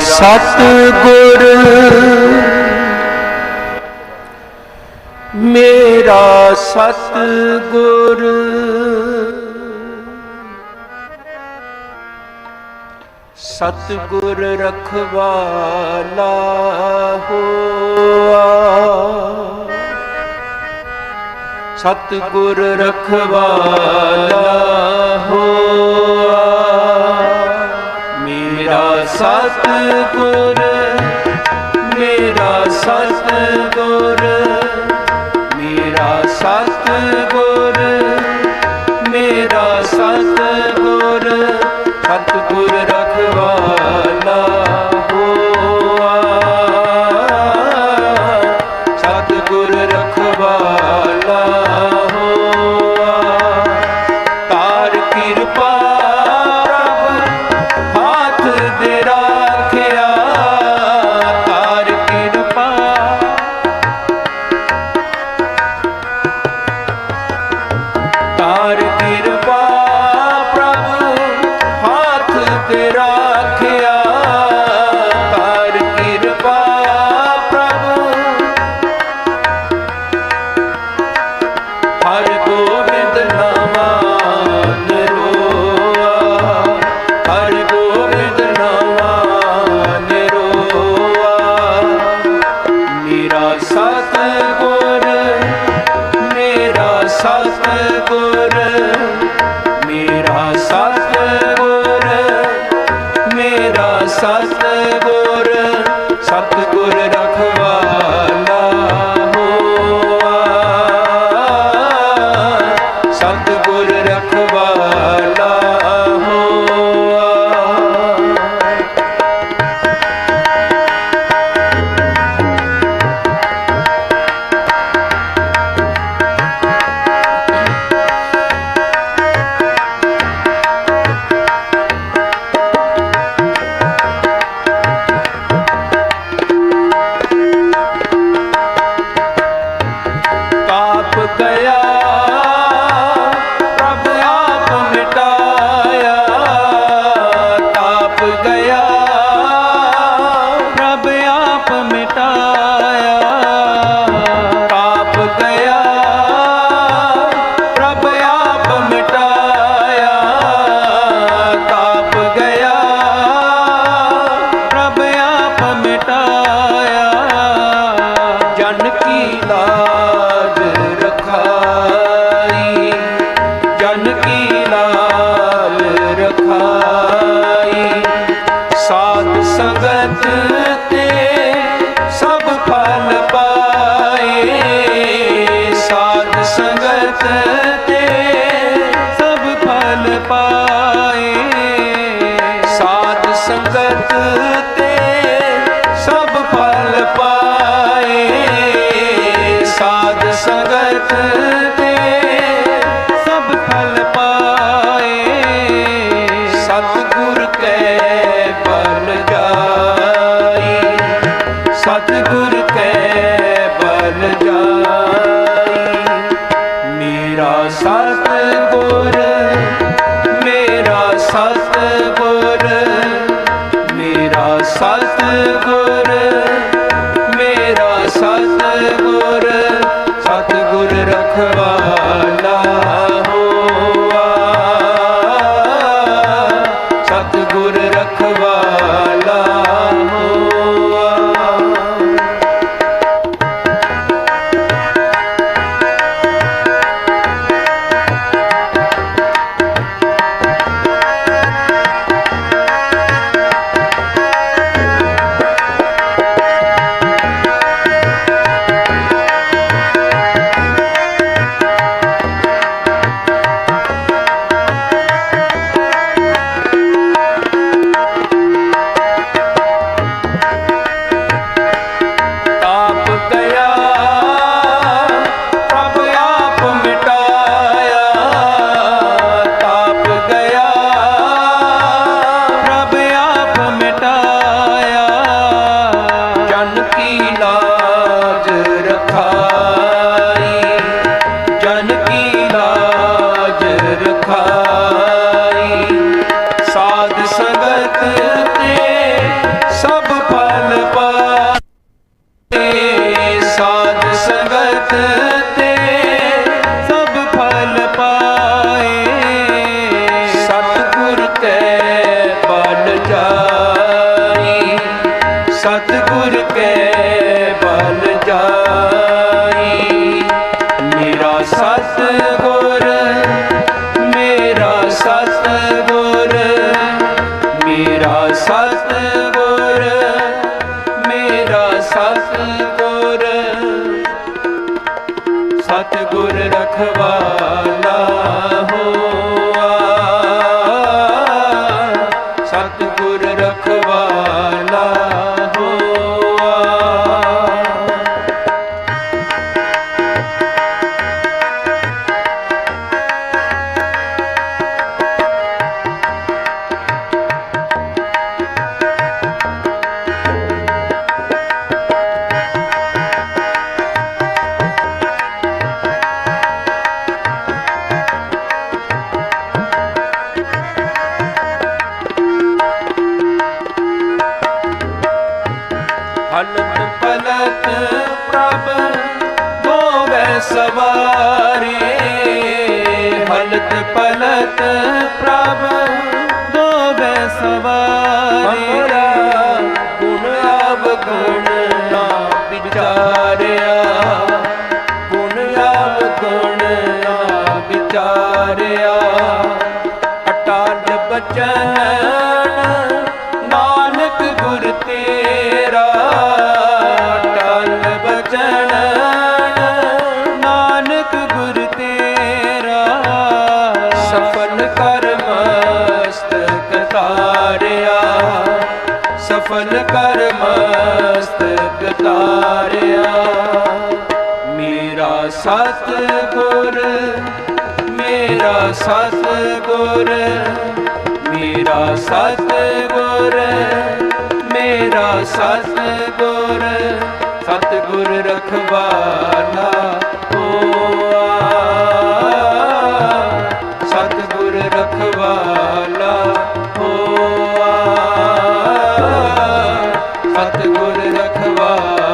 ਸਤ ਗੁਰ ਮੇਰਾ ਸਤ ਗੁਰ ਸਤ ਗੁਰ ਰਖਵਾਲਾ ਹੋਆ। ਸਤ ਰਖਵਾਲਾ ਸਤਗੁਰ ਮੇਰਾ ਸਤਗੁਰ ਮੇਰਾ ਸਤਗੁਰ। ਪਾਏ। ਸਾਧ ਸੰਗਤ ਤੇ ਸਭ ਫਲ ਪਾਏ। ਸਾਧ ਸੰਗਤ ਤੇ ਸਭ ਫਲ ਪਾਏ। ਸਤਿਗੁਰ ਕੈ ਬਲ ਜਾਈ। ਸਤਿਗੁਰ ਕੈ ਬਲ ਜਾਈ। ਮੇਰਾ ਸਤਿਗੁਰ Oh. 何? ਸਤਿਗੁਰ ਰਖਵਾਲਾ ਪਲਤ ਪ੍ਰਭ ਹੋਵੇ ਸਵਾਰੇ ਗੁਣ ਅਵਗੁਣ ਨਾ ਵਿਚਾਰਿਆ। ਸਫਲ ਕਰ ਮਸਤਕ ਤਾਰਿਆ। ਮੇਰਾ ਸਤ ਗੁਰ ਮੇਰਾ ਸਤ ਗੁਰ ਮੇਰਾ ਸਤ ਗੁਰ ਮੇਰਾ ਸਤ ਗੁਰ ਸਤ ਗੁਰ ਰਖਵਾਲਾ ਸਤਿਗੁਰ ਰਖਵਾ।